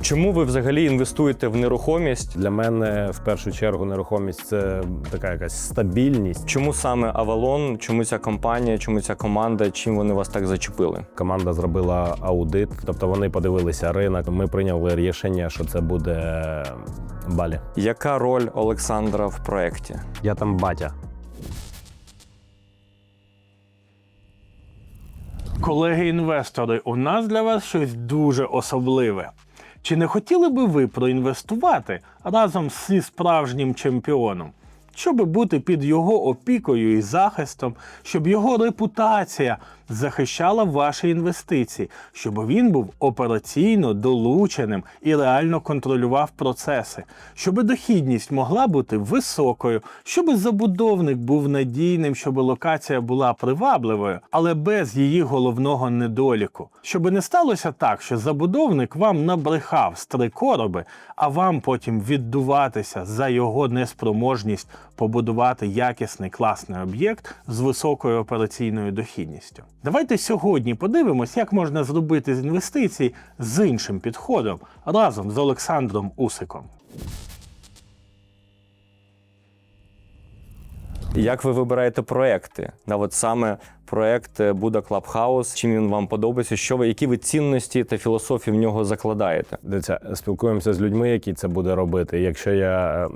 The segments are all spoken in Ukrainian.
Чому ви взагалі інвестуєте в нерухомість? Для мене в першу чергу нерухомість це така якась стабільність. Чому саме Avalon? Чому ця компанія? Чому ця команда? Чим вони вас так зачепили? Команда зробила аудит, тобто вони подивилися ринок. Ми прийняли рішення, що це буде балі. Яка роль Олександра в проєкті? Я там батя. Колеги-інвестори, у нас для вас щось дуже особливе. Чи не хотіли би ви проінвестувати разом зі справжнім чемпіоном? Щоб бути під його опікою і захистом, щоб його репутація захищала ваші інвестиції, щоб він був операційно долученим і реально контролював процеси, щоб дохідність могла бути високою, щоб забудовник був надійним, щоб локація була привабливою, але без її головного недоліку. Щоб не сталося так, що забудовник вам набрехав з три короби, а вам потім віддуватися за його неспроможність побудувати якісний класний об'єкт з високою операційною дохідністю. Давайте сьогодні подивимось, як можна зробити з інвестицій з іншим підходом разом з Олександром Усиком. Як ви вибираєте проекти? Да, от саме проект Buddha Clubhouse, чим він вам подобається? Що ви, які ви цінності та філософії в нього закладаєте? Дивіться, спілкуємося з людьми, які це буде робити. Якщо я е,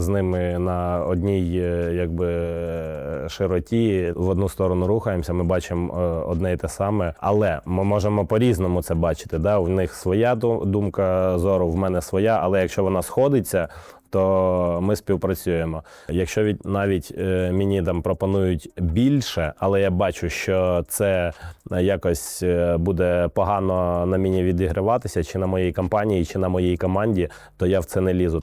з ними на одній е, якби е, широті в одну сторону рухаємося, ми бачимо е, одне і те саме, але ми можемо по-різному це бачити. Да? У них своя ду- думка зору, в мене своя, але якщо вона сходиться. То ми співпрацюємо. Якщо від навіть е, мені там пропонують більше, але я бачу, що це е, якось е, буде погано на мені відіграватися, чи на моїй компанії, чи на моїй команді, то я в це не лізу.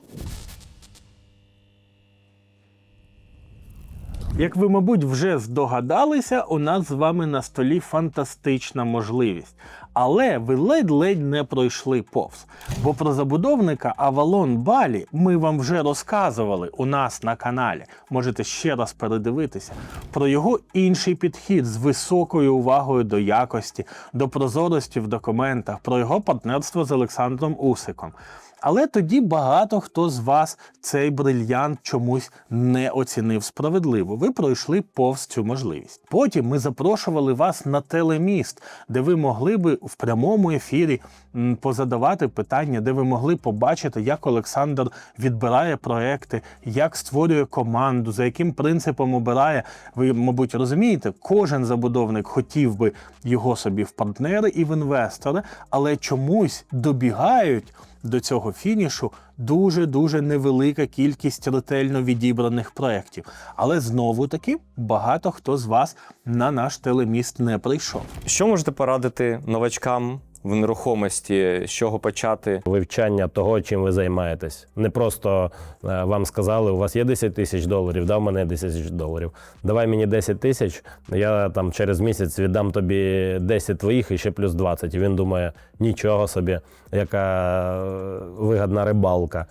Як ви, мабуть, вже здогадалися, у нас з вами на столі фантастична можливість. Але ви ледь-ледь не пройшли повз. Бо про забудовника Avalon Балі ми вам вже розказували у нас на каналі. Можете ще раз передивитися про його інший підхід з високою увагою до якості, до прозорості в документах, про його партнерство з Олександром Усиком. Але тоді багато хто з вас цей брильянт чомусь не оцінив справедливо. Ви пройшли повз цю можливість. Потім ми запрошували вас на телеміст, де ви могли би в прямому ефірі позадавати питання, де ви могли побачити, як Олександр відбирає проекти, як створює команду, за яким принципом обирає. Ви, мабуть, розумієте, кожен забудовник хотів би його собі в партнери і в інвестори, але чомусь добігають до цього фінішу дуже дуже невелика кількість ретельно відібраних проєктів. Але знову таки багато хто з вас на наш телеміст не прийшов. Що можете порадити новачкам в нерухомості? З чого почати? Вивчання того, чим ви займаєтесь. Не просто е, вам сказали, у вас є 10 тисяч доларів, дав мене 10 тисяч доларів. Давай мені 10 тисяч, я там через місяць віддам тобі 10 твоїх і ще плюс 20. І він думає, нічого собі, яка е, вигадна рибалка.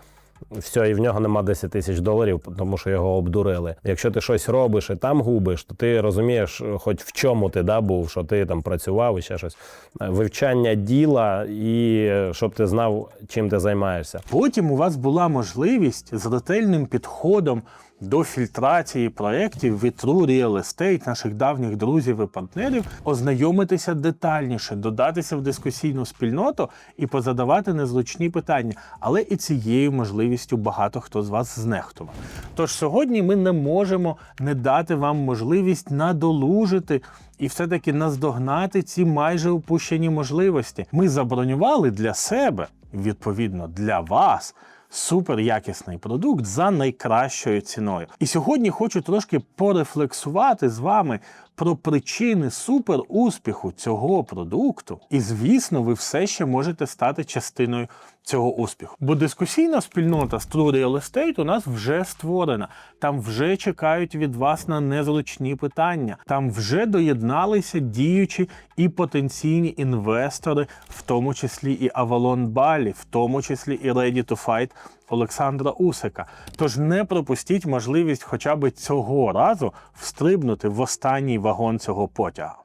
Все, і в нього нема 10 тисяч доларів, тому що його обдурили. Якщо ти щось робиш і там губиш, то ти розумієш, хоч в чому ти да, був, що ти там працював і ще щось. Вивчання діла, і е, щоб ти знав, чим ти займаєшся. Потім у вас була можливість з ретельним підходом до фільтрації проєктів від True Real Estate, наших давніх друзів і партнерів, ознайомитися детальніше, додатися в дискусійну спільноту і позадавати незручні питання. Але і цією можливістю багато хто з вас знехтував. Тож сьогодні ми не можемо не дати вам можливість надолужити і все-таки наздогнати ці майже упущені можливості. Ми забронювали для себе, відповідно для вас. Супер якісний продукт за найкращою ціною. І сьогодні хочу трошки порефлексувати з вами про причини супер успіху цього продукту. І звісно, ви все ще можете стати частиною цього успіху. Бо дискусійна спільнота з True Real Estate у нас вже створена. Там вже чекають від вас на незручні питання. Там вже доєдналися діючі і потенційні інвестори, в тому числі і Avalon Балі, в тому числі і Ready to Fight Олександра Усика. Тож не пропустіть можливість хоча б цього разу встрибнути в останній вагон цього потяга.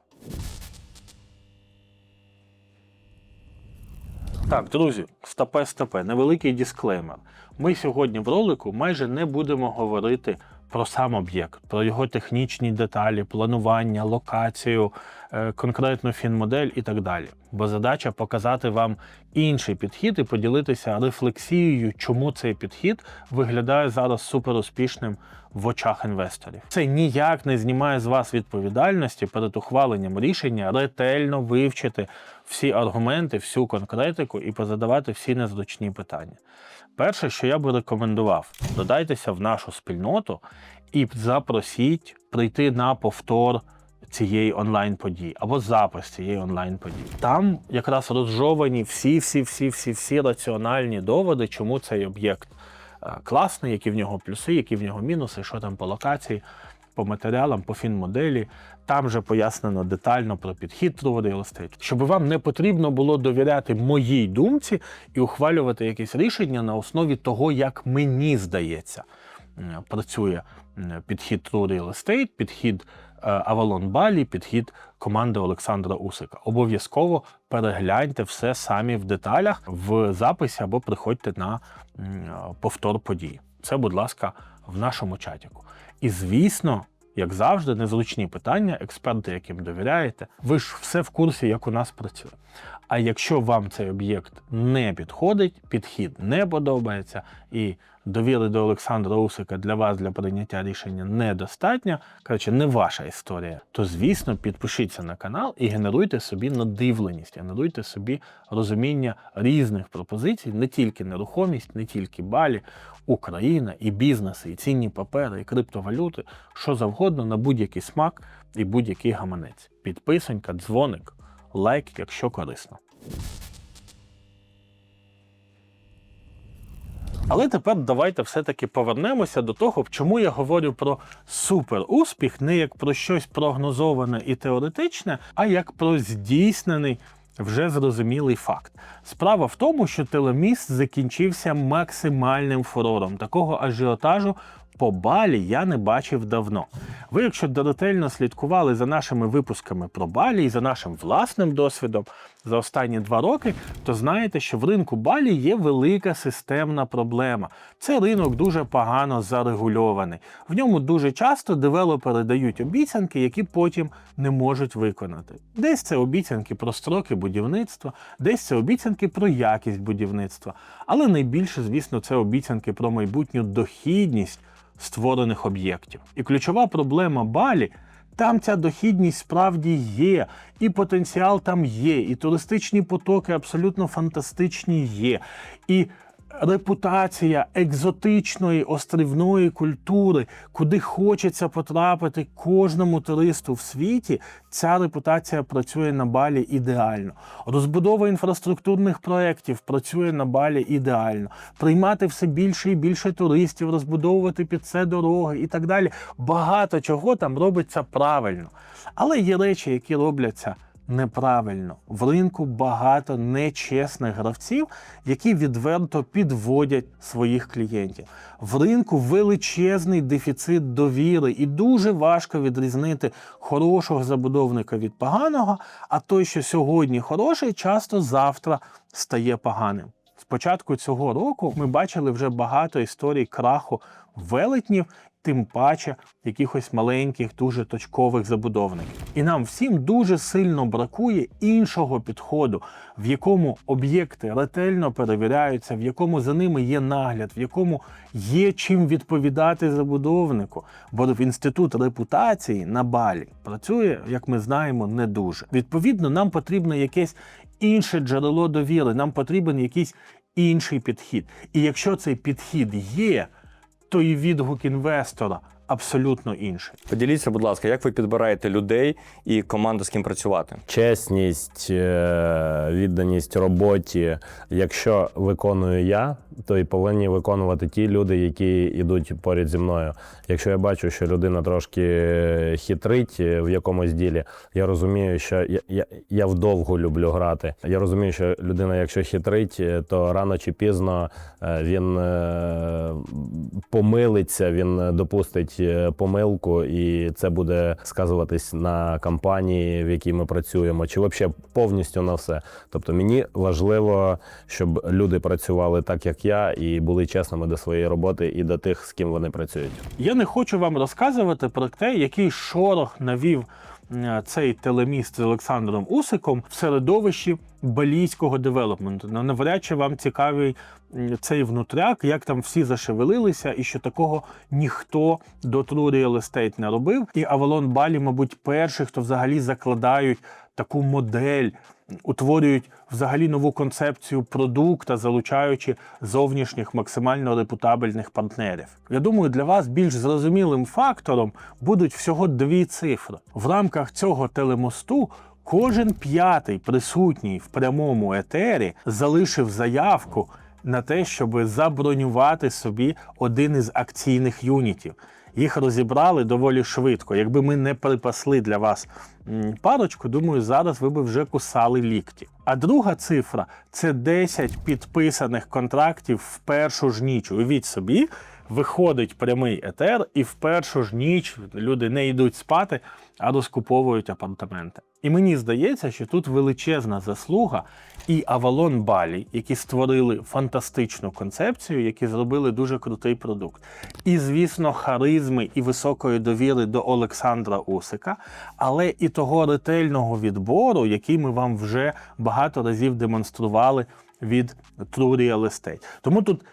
Так, друзі, стопе, стопе, невеликий дисклеймер. Ми сьогодні в ролику майже не будемо говорити про сам об'єкт, про його технічні деталі, планування, локацію, е, конкретну фінмодель і так далі. Бо задача показати вам інший підхід і поділитися рефлексією, чому цей підхід виглядає зараз суперуспішним в очах інвесторів. Це ніяк не знімає з вас відповідальності перед ухваленням рішення ретельно вивчити всі аргументи, всю конкретику і позадавати всі незручні питання. Перше, що я би рекомендував, додайтеся в нашу спільноту і запросіть прийти на повтор цієї онлайн-події або запис цієї онлайн-події. Там якраз розжовані всі, всі, всі, всі, всі раціональні доводи, чому цей об'єкт класний, які в нього плюси, які в нього мінуси, що там по локації, по матеріалам, по фінмоделі. Там вже пояснено детально про підхід True Real Estate. Щоб вам не потрібно було довіряти моїй думці і ухвалювати якісь рішення на основі того, як мені здається, працює підхід True Real Estate, підхід е, Балі, підхід команди Олександра Усика. Обов'язково перегляньте все самі в деталях в записі або приходьте на повтор події. Це, будь ласка, в нашому чатіку. І звісно, як завжди, незручні питання, експерти, яким довіряєте. Ви ж все в курсі, як у нас працює. А якщо вам цей об'єкт не підходить, підхід не подобається, і довіри до Олександра Усика для вас для прийняття рішення недостатньо, коротше, не ваша історія, то звісно підпишіться на канал і генеруйте собі надивленість, генеруйте собі розуміння різних пропозицій, не тільки нерухомість, не тільки балі, Україна, і бізнеси, і цінні папери, і криптовалюти, що завгодно на будь-який смак і будь-який гаманець. Підписонька, дзвоник, лайк, якщо корисно. Але тепер давайте все-таки повернемося до того, чому я говорю про суперуспіх, не як про щось прогнозоване і теоретичне, а як про здійснений вже зрозумілий факт. Справа в тому, що телеміст закінчився максимальним фурором. Такого ажіотажу по балі я не бачив давно. Ви, якщо ретельно слідкували за нашими випусками про балі і за нашим власним досвідом за останні два роки, то знаєте, що в ринку балі є велика системна проблема. Це ринок дуже погано зарегульований. В ньому дуже часто девелопери дають обіцянки, які потім не можуть виконати. Десь це обіцянки про строки будівництва, десь це обіцянки про якість будівництва. Але найбільше, звісно, це обіцянки про майбутню дохідність створених об'єктів. І ключова проблема Балі. Там ця дохідність справді є, і потенціал там є, і туристичні потоки абсолютно фантастичні є. І репутація екзотичної острівної культури, куди хочеться потрапити кожному туристу в світі, ця репутація працює на балі ідеально. Розбудова інфраструктурних проєктів працює на балі ідеально. Приймати все більше і більше туристів, розбудовувати під це дороги і так далі. Багато чого там робиться правильно. Але є речі, які робляться неправильно. В ринку багато нечесних гравців, які відверто підводять своїх клієнтів. В ринку величезний дефіцит довіри, і дуже важко відрізнити хорошого забудовника від поганого. А той, що сьогодні хороший, часто завтра стає поганим. З початку цього року ми бачили вже багато історій краху велетнів, тим паче якихось маленьких, дуже точкових забудовників. І нам всім дуже сильно бракує іншого підходу, в якому об'єкти ретельно перевіряються, в якому за ними є нагляд, в якому є чим відповідати забудовнику. Бо в інститут репутації на балі працює, як ми знаємо, не дуже. Відповідно, нам потрібно якесь інше джерело довіри, нам потрібен якийсь інший підхід. І якщо цей підхід є, то і відгук інвестора абсолютно інший. Поділіться, будь ласка, як ви підбираєте людей і команду з ким працювати? Чесність, е, відданість роботі. Якщо виконую я, то й повинні виконувати ті люди, які йдуть поряд зі мною. Якщо я бачу, що людина трошки хитрить в якомусь ділі, я розумію, що я, я, я вдовго люблю грати. Я розумію, що людина, якщо хитрить, то рано чи пізно е, він е, помилиться, він допустить е, помилку, і це буде сказуватись на кампанії, в якій ми працюємо, чи взагалі повністю на все. Тобто мені важливо, щоб люди працювали так, як я, і були чесними до своєї роботи і до тих, з ким вони працюють. Я не хочу вам розказувати про те, який шорох навів е, цей телеміст з Олександром Усиком в середовищі балійського девелопменту. Ну, Навряд чи вам цікавий цей внутряк, як там всі зашевелилися, і що такого ніхто до True Real Estate не робив. І Avalon Балі, мабуть, перші, хто взагалі закладають таку модель, утворюють взагалі нову концепцію продукта, залучаючи зовнішніх максимально репутабельних партнерів. Я думаю, для вас більш зрозумілим фактором будуть всього дві цифри. В рамках цього телемосту кожен п'ятий присутній в прямому етері залишив заявку на те, щоб забронювати собі один із акційних юнітів. Їх розібрали доволі швидко. Якби ми не припасли для вас парочку, думаю, зараз ви б вже кусали лікті. А друга цифра це 10 підписаних контрактів в першу ж ніч. Уявіть собі, виходить прямий етер, і в першу ж ніч люди не йдуть спати, а розкуповують апартаменти. І мені здається, що тут величезна заслуга і Avalon Балі, які створили фантастичну концепцію, які зробили дуже крутий продукт. І, звісно, харизми і високої довіри до Олександра Усика, але і того ретельного відбору, який ми вам вже багато разів демонстрували від True Real. Тому тут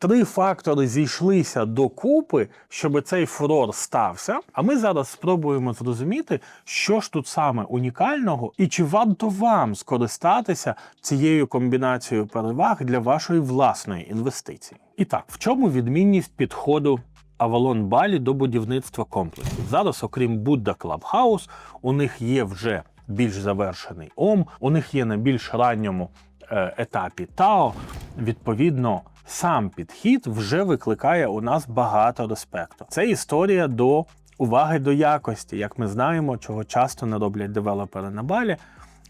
три фактори зійшлися докупи, щоб цей фурор стався. А ми зараз спробуємо зрозуміти, що ж тут саме унікального, і чи варто вам скористатися цією комбінацією переваг для вашої власної інвестиції. І так, в чому відмінність підходу Avalon Балі до будівництва комплексів? Зараз, окрім Будда Clubhouse, у них є вже більш завершений ОМ, у них є на більш ранньому е, етапі ТАО. Відповідно, сам підхід вже викликає у нас багато респекту. Це історія до уваги до якості, як ми знаємо, чого часто не роблять девелопери на балі.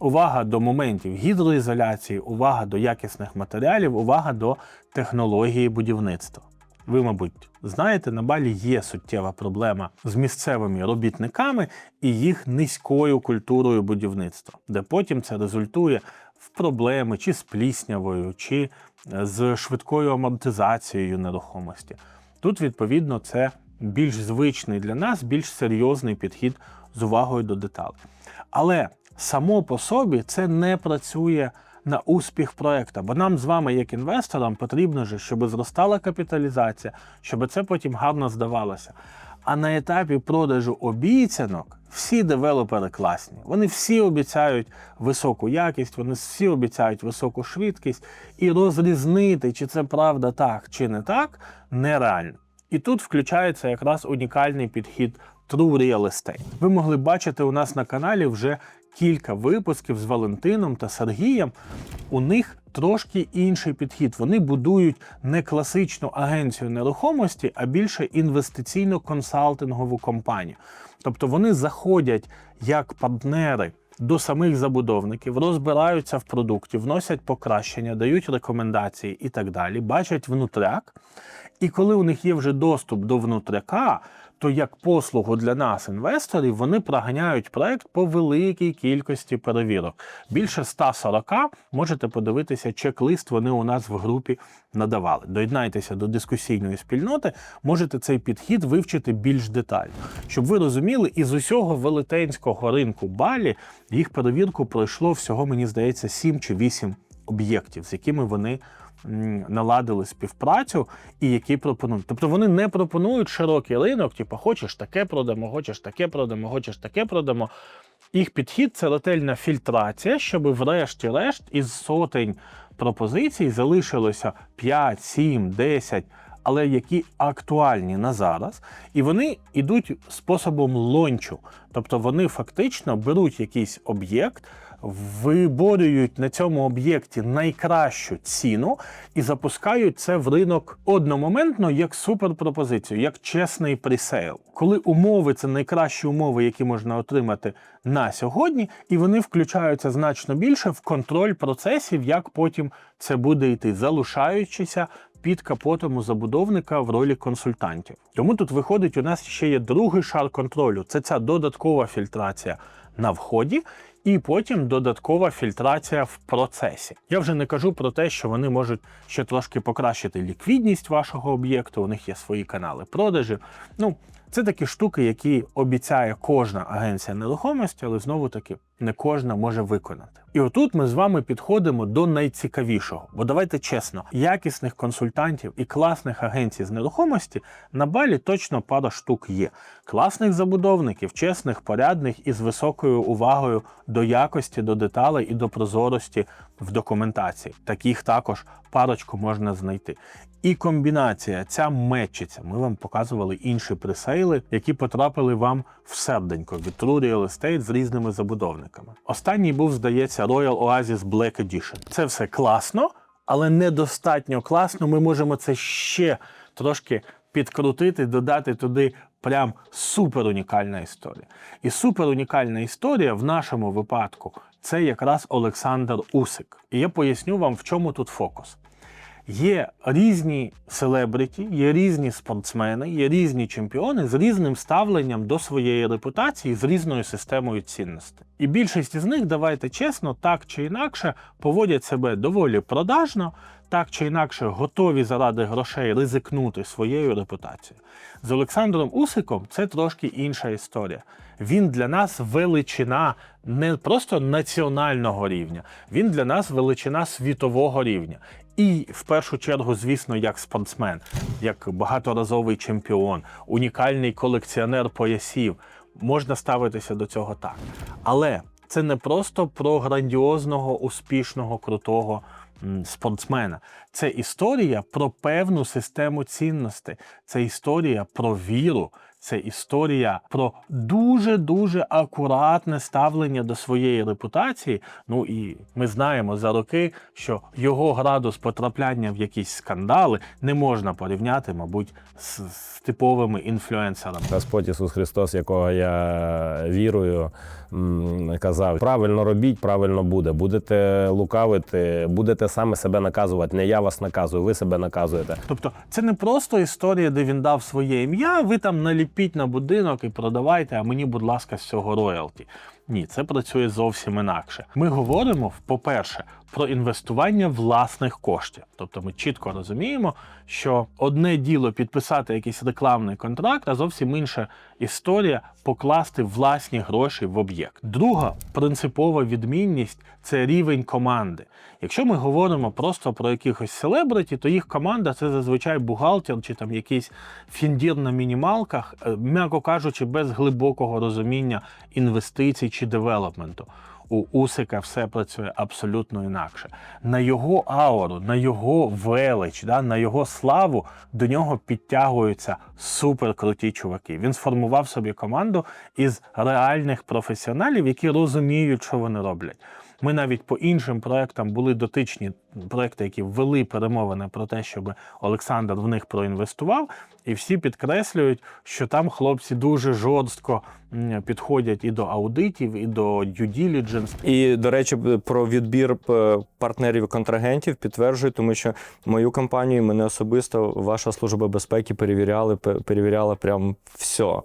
Увага до моментів гідроізоляції, увага до якісних матеріалів, увага до технології будівництва. Ви, мабуть, знаєте, на балі є суттєва проблема з місцевими робітниками і їх низькою культурою будівництва, де потім це результує в проблеми чи з пліснявою, чи з швидкою амортизацією нерухомості. Тут, відповідно, це більш звичний для нас, більш серйозний підхід з увагою до деталей. Але само по собі це не працює на успіх проекту, бо нам з вами, як інвесторам, потрібно же, щоб зростала капіталізація, щоб це потім гарно здавалося. А на етапі продажу обіцянок всі девелопери класні. Вони всі обіцяють високу якість, вони всі обіцяють високу швидкість, і розрізнити, чи це правда так, чи не так, нереально. І тут включається якраз унікальний підхід True Real Estate. Ви могли бачити у нас на каналі вже кілька випусків з Валентином та Сергієм. У них трошки інший підхід. Вони будують не класичну агенцію нерухомості, а більше інвестиційно-консалтингову компанію. Тобто вони заходять як партнери до самих забудовників, розбираються в продукті, вносять покращення, дають рекомендації і так далі, бачать внутряк. І коли у них є вже доступ до внутряка, то як послугу для нас, інвесторів, вони проганяють проект по великій кількості перевірок. Більше 140 можете подивитися чек-лист. Вони у нас в групі надавали. Доєднайтеся до дискусійної спільноти, можете цей підхід вивчити більш детально, щоб ви розуміли, із усього велетенського ринку балі їх перевірку пройшло всього, мені здається, 7 чи 8 об'єктів, з якими вони наладили співпрацю і які пропонують. Тобто вони не пропонують широкий ринок, типу, хочеш таке продамо, хочеш таке продамо, хочеш таке продамо. Їх підхід це ретельна фільтрація, щоб врешті-решт із сотень пропозицій залишилося 5, 7, 10, але які актуальні на зараз, і вони йдуть способом лончу. Тобто вони фактично беруть якийсь об'єкт, виборюють на цьому об'єкті найкращу ціну і запускають це в ринок одномоментно як суперпропозицію, як чесний пресейл. Коли умови це найкращі умови, які можна отримати на сьогодні, і вони включаються значно більше в контроль процесів, як потім це буде йти, залишаючися під капотом у забудовника в ролі консультантів. Тому тут виходить, у нас ще є другий шар контролю. Це ця додаткова фільтрація на вході, і потім додаткова фільтрація в процесі. Я вже не кажу про те, що вони можуть ще трошки покращити ліквідність вашого об'єкту. У них є свої канали продажів. Ну, це такі штуки, які обіцяє кожна агенція нерухомості, але знову таки не кожна може виконати. І отут ми з вами підходимо до найцікавішого. Бо давайте чесно, якісних консультантів і класних агенцій з нерухомості на балі точно пара штук є. Класних забудовників, чесних, порядних і з високою увагою до якості, до деталей і до прозорості в документації. Таких також парочку можна знайти. І комбінація ця мечиться. Ми вам показували інші пресейли, які потрапили вам в серденько від True Real Estate з різними забудовниками. Останній був, здається, Royal Oasis Black Edition. Це все класно, але недостатньо класно. Ми можемо це ще трошки підкрутити, додати туди прям супер унікальна історія. І супер унікальна історія в нашому випадку це якраз Олександр Усик. І я поясню вам, в чому тут фокус. Є різні селебриті, є різні спортсмени, є різні чемпіони з різним ставленням до своєї репутації, з різною системою цінностей. І більшість із них, давайте чесно, так чи інакше поводять себе доволі продажно, так чи інакше готові заради грошей ризикнути своєю репутацією. З Олександром Усиком це трошки інша історія. Він для нас величина не просто національного рівня, він для нас величина світового рівня. І в першу чергу, звісно, як спортсмен, як багаторазовий чемпіон, унікальний колекціонер поясів. Можна ставитися до цього так. Але це не просто про грандіозного, успішного, крутого спортсмена. Це історія про певну систему цінностей. Це історія про віру. Це історія про дуже дуже акуратне ставлення до своєї репутації. Ну і ми знаємо за роки, що його градус потрапляння в якісь скандали не можна порівняти, мабуть, з, з типовими інфлюенсерами. Господь Ісус Христос, якого я вірую, казав: правильно робіть, правильно буде. Будете лукавити, будете саме себе наказувати. Не я вас наказую, ви себе наказуєте. Тобто, це не просто історія, де він дав своє ім'я, ви там наліпіть на будинок і продавайте, а мені, будь ласка, з цього роялті. Ні, це працює зовсім інакше. Ми говоримо, по-перше, про інвестування власних коштів. Тобто ми чітко розуміємо, що одне діло підписати якийсь рекламний контракт, а зовсім інша історія покласти власні гроші в об'єкт. Друга принципова відмінність це рівень команди. Якщо ми говоримо просто про якихось селебриті, то їх команда це зазвичай бухгалтер чи там якийсь фіндір на мінімалках, е, м'яко кажучи, без глибокого розуміння інвестицій чи девелопменту. У Усика все працює абсолютно інакше. На його ауру, на його велич, да, на його славу до нього підтягуються суперкруті чуваки. Він сформував собі команду із реальних професіоналів, які розуміють, що вони роблять. Ми навіть по іншим проектам були дотичні проекти, які ввели перемовини про те, щоб Олександр в них проінвестував, і всі підкреслюють, що там хлопці дуже жорстко підходять і до аудитів, і до due diligence. І, до речі, про відбір е, партнерів і контрагентів підтверджую, тому що мою компанію, мене особисто, ваша служба безпеки перевіряли, перевіряла прям все.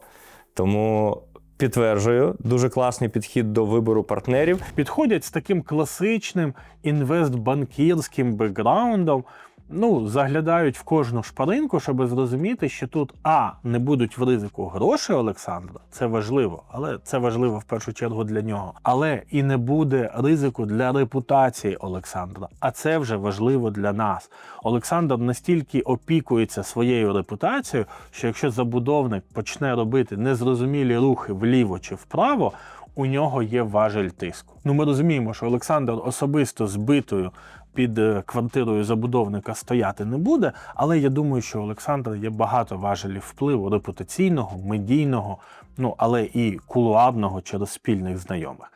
Тому підтверджую, дуже класний підхід до вибору партнерів. підходять з таким класичним інвестбанкірським бекграундом. Ну, заглядають в кожну шпаринку, щоб зрозуміти, що тут а не будуть в ризику гроші Олександра. Це важливо, але це важливо в першу чергу для нього. Але і не буде ризику для репутації Олександра. А це вже важливо для нас. Олександр настільки опікується своєю репутацією, що якщо забудовник почне робити незрозумілі рухи вліво чи вправо, у нього є важель тиску. Ну ми розуміємо, що Олександр особисто збитою під е, квартирою забудовника стояти не буде, але я думаю, що у Олександра є багато важелів впливу репутаційного, медійного, ну але і кулуарного через спільних знайомих.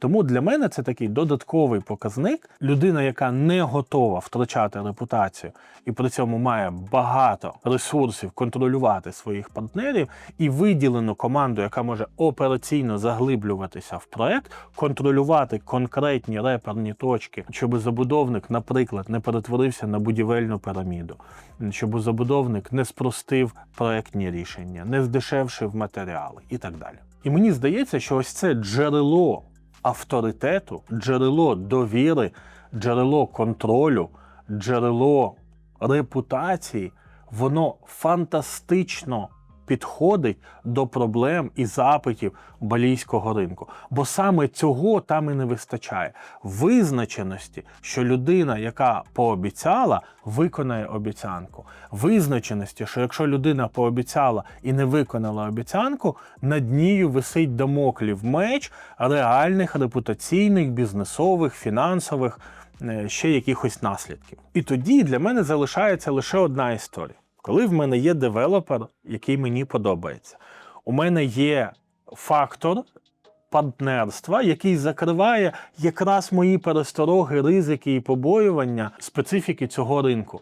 Тому для мене це такий додатковий показник. Людина, яка не готова втрачати репутацію і при цьому має багато ресурсів контролювати своїх партнерів, і виділену команду, яка може операційно заглиблюватися в проект, контролювати конкретні реперні точки, щоб забудовник, наприклад, не перетворився на будівельну піраміду, щоб забудовник не спростив проектні рішення, не здешевшив матеріали і так далі. І мені здається, що ось це джерело авторитету, джерело довіри, джерело контролю, джерело репутації, воно фантастично підходить до проблем і запитів балійського ринку. Бо саме цього там і не вистачає. Визначеності, що людина, яка пообіцяла, виконає обіцянку. Визначеності, що якщо людина пообіцяла і не виконала обіцянку, над нею висить дамоклів меч реальних репутаційних, бізнесових, фінансових, е, ще якихось наслідків. І тоді для мене залишається лише одна історія. Коли в мене є девелопер, який мені подобається, у мене є фактор партнерства, який закриває якраз мої перестороги, ризики і побоювання специфіки цього ринку.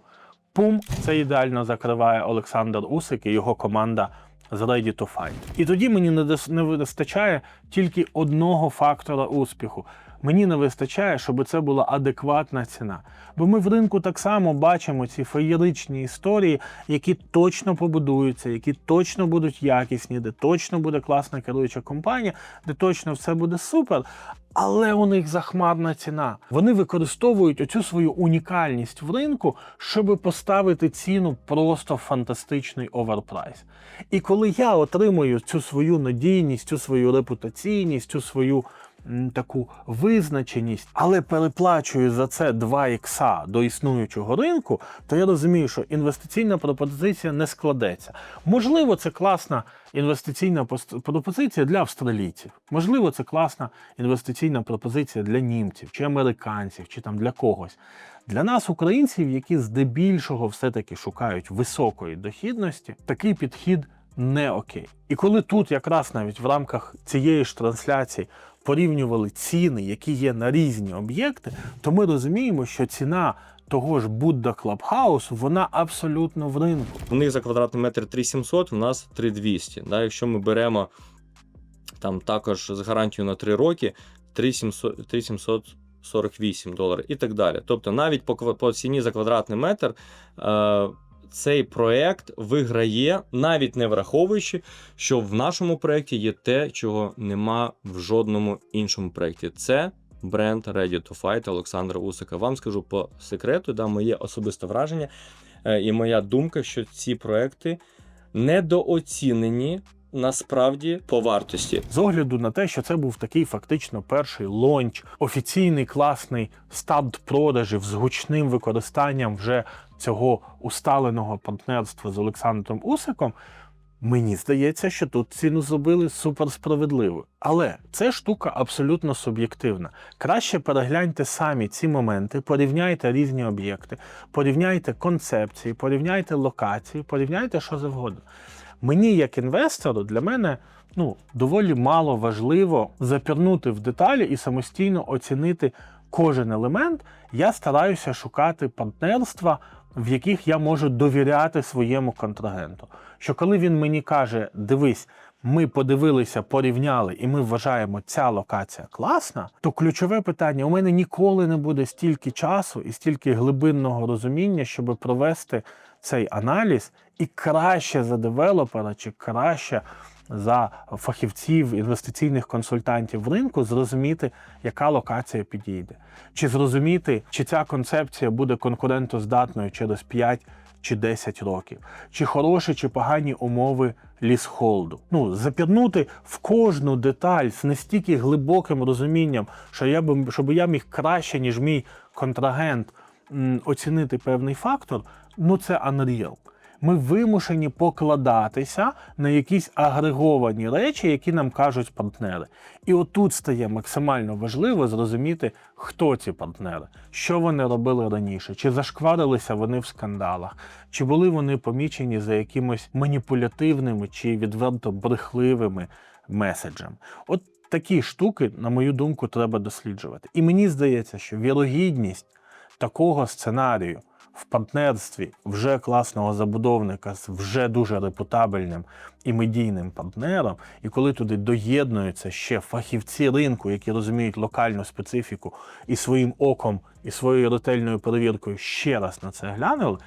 Пум, це ідеально закриває Олександр Усик і його команда з Ready to Fight. І тоді мені не вистачає тільки одного фактора успіху. Мені не вистачає, щоб це була адекватна ціна. Бо ми в ринку так само бачимо ці феєричні історії, які точно побудуються, які точно будуть якісні, де точно буде класна керуюча компанія, де точно все буде супер. Але у них захмарна ціна. Вони використовують оцю свою унікальність в ринку, щоб поставити ціну просто фантастичний оверпрайс. І коли я отримую цю свою надійність, цю свою репутаційність, цю свою таку визначеність, але переплачую за це 2 ікса до існуючого ринку, то я розумію, що інвестиційна пропозиція не складеться. Можливо, це класна інвестиційна пропозиція для австралійців. Можливо, це класна інвестиційна пропозиція для німців чи американців, чи там для когось. Для нас, українців, які здебільшого все-таки шукають високої дохідності, такий підхід не окей. І коли тут якраз навіть в рамках цієї ж трансляції порівнювали ціни, які є на різні об'єкти, то ми розуміємо, що ціна того ж Будда Клабхаусу, вона абсолютно в ринку. У них за квадратний метр 3700, у нас 3200. Да? Якщо ми беремо там також з гарантією на 3 роки 3700 3748 доларів і так далі. Тобто навіть по, по ціні за квадратний метр е, цей проект виграє, навіть не враховуючи, що в нашому проєкті є те, чого нема в жодному іншому проєкті. Це бренд Ready to Fight Олександра Усика. Вам скажу по секрету, да, моє особисте враження е, і моя думка, що ці проекти недооцінені насправді по вартості. З огляду на те, що це був такий фактично перший лонч, офіційний класний старт продажів з гучним використанням вже цього усталеного партнерства з Олександром Усиком. Мені здається, що тут ціну зробили суперсправедливо. Але це штука абсолютно суб'єктивна. Краще перегляньте самі ці моменти, порівняйте різні об'єкти, порівняйте концепції, порівняйте локації, порівняйте що завгодно. Мені, як інвестору, для мене ну, доволі мало важливо запірнути в деталі і самостійно оцінити кожен елемент. Я стараюся шукати партнерства, в яких я можу довіряти своєму контрагенту. Що коли він мені каже: дивись, ми подивилися, порівняли, і ми вважаємо, ця локація класна, то ключове питання: у мене ніколи не буде стільки часу і стільки глибинного розуміння, щоб провести цей аналіз і краще за девелопера чи краще за фахівців, інвестиційних консультантів в ринку зрозуміти, яка локація підійде, чи зрозуміти, чи ця концепція буде конкурентоздатною через 5 чи 10 років, чи хороші, чи погані умови лісхолду. Ну, запірнути в кожну деталь з настільки глибоким розумінням, що я би щоб я міг краще, ніж мій контрагент, оцінити певний фактор, ну це unreal. Ми вимушені покладатися на якісь агреговані речі, які нам кажуть партнери. І отут стає максимально важливо зрозуміти, хто ці партнери, що вони робили раніше, чи зашкварилися вони в скандалах, чи були вони помічені за якимось маніпулятивними чи відверто брехливими меседжами. От такі штуки, на мою думку, треба досліджувати. І мені здається, що вірогідність такого сценарію в партнерстві вже класного забудовника з вже дуже репутабельним і медійним партнером, і коли туди доєднуються ще фахівці ринку, які розуміють локальну специфіку і своїм оком, і своєю ретельною перевіркою ще раз на це глянули,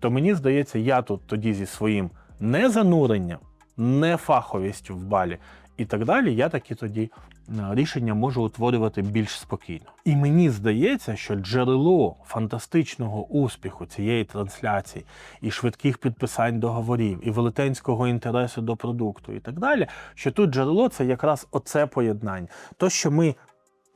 то мені здається, я тут тоді зі своїм незануренням, нефаховістю в балі і так далі, я таки тоді рішення можу утворювати більш спокійно. І мені здається, що джерело фантастичного успіху цієї трансляції і швидких підписань договорів, і велетенського інтересу до продукту, і так далі, що тут джерело це якраз оце поєднання. То, що ми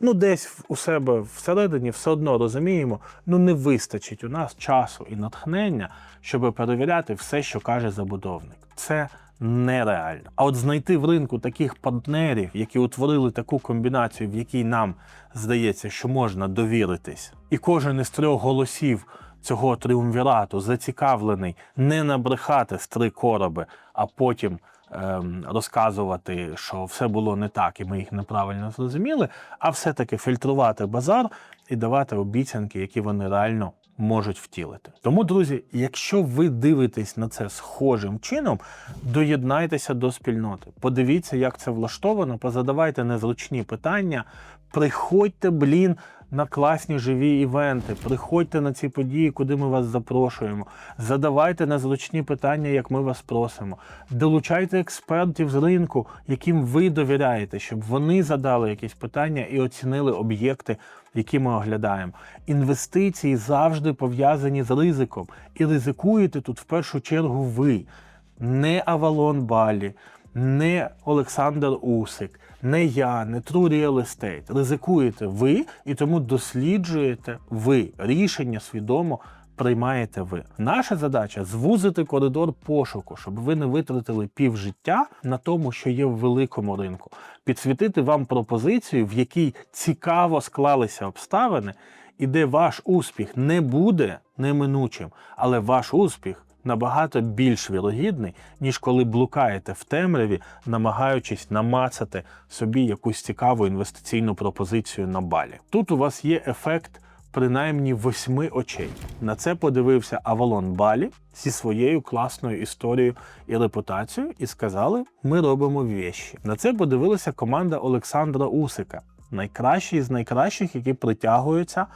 ну, десь у себе всередині все одно розуміємо, ну не вистачить у нас часу і натхнення, щоб перевіряти все, що каже забудовник. Це нереально. А от знайти в ринку таких партнерів, які утворили таку комбінацію, в якій нам здається, що можна довіритись, і кожен із трьох голосів цього тріумвірату зацікавлений не набрехати з три короби, а потім ем, розказувати, що все було не так, і ми їх неправильно зрозуміли, а все-таки фільтрувати базар і давати обіцянки, які вони реально можуть втілити. Тому, друзі, якщо ви дивитесь на це схожим чином, доєднайтеся до спільноти. Подивіться, як це влаштовано, позадавайте незручні питання. Приходьте, блін, на класні живі івенти, приходьте на ці події, куди ми вас запрошуємо. Задавайте незручні питання, як ми вас просимо. Долучайте експертів з ринку, яким ви довіряєте, щоб вони задали якісь питання і оцінили об'єкти, які ми оглядаємо. Інвестиції завжди пов'язані з ризиком. І ризикуєте тут в першу чергу ви, не Авалон Балі, не Олександр Усик, не я, не True Real Estate. Ризикуєте ви і тому досліджуєте ви. Рішення свідомо приймаєте ви. Наша задача звузити коридор пошуку, щоб ви не витратили пів життя на тому, що є в великому ринку, підсвітити вам пропозицію, в якій цікаво склалися обставини, і де ваш успіх не буде неминучим, але ваш успіх набагато більш вірогідний, ніж коли блукаєте в темряві, намагаючись намацати собі якусь цікаву інвестиційну пропозицію на балі. Тут у вас є ефект принаймні восьми очей. На це подивився Авалон Балі зі своєю класною історією і репутацією, і сказали: ми робимо вещі. На це подивилася команда Олександра Усика, найкращий з найкращих, які притягуються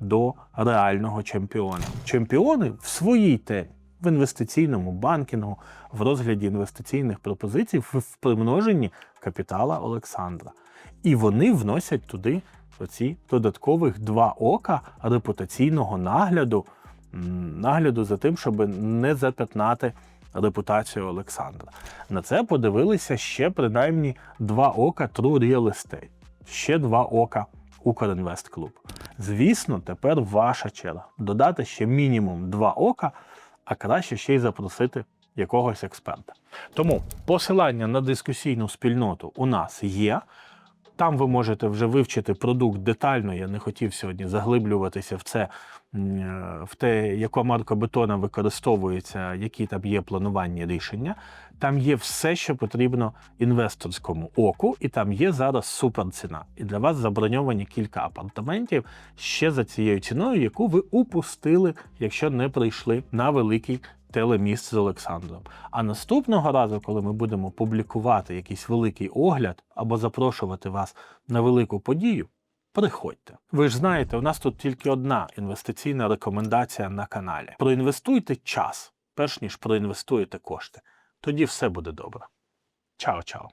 до реального чемпіона. Чемпіони в своїй темі. В інвестиційному банкінгу, в розгляді інвестиційних пропозицій, в примноженні капітала Олександра. І вони вносять туди оці додаткових два ока репутаційного нагляду, нагляду за тим, щоб не запятнати репутацію Олександра. На це подивилися ще принаймні два ока True Real Estate, ще два ока Укрінвест Клуб. Звісно, тепер ваша черга додати ще мінімум два ока, а краще ще й запросити якогось експерта. Тому посилання на дискусійну спільноту у нас є. Там ви можете вже вивчити продукт детально. Я не хотів сьогодні заглиблюватися в це, е, в те, яка марка бетона використовується, які там є планувальні рішення. Там є все, що потрібно інвесторському оку, і там є зараз суперціна. І для вас заброньовані кілька апартаментів ще за цією ціною, яку ви упустили, якщо не прийшли на великий телеміст з Олександром. А наступного разу, коли ми будемо публікувати якийсь великий огляд або запрошувати вас на велику подію, приходьте. Ви ж знаєте, у нас тут тільки одна інвестиційна рекомендація на каналі: проінвестуйте час, перш ніж проінвестуєте кошти. Тоді все буде добре. Чао-чао.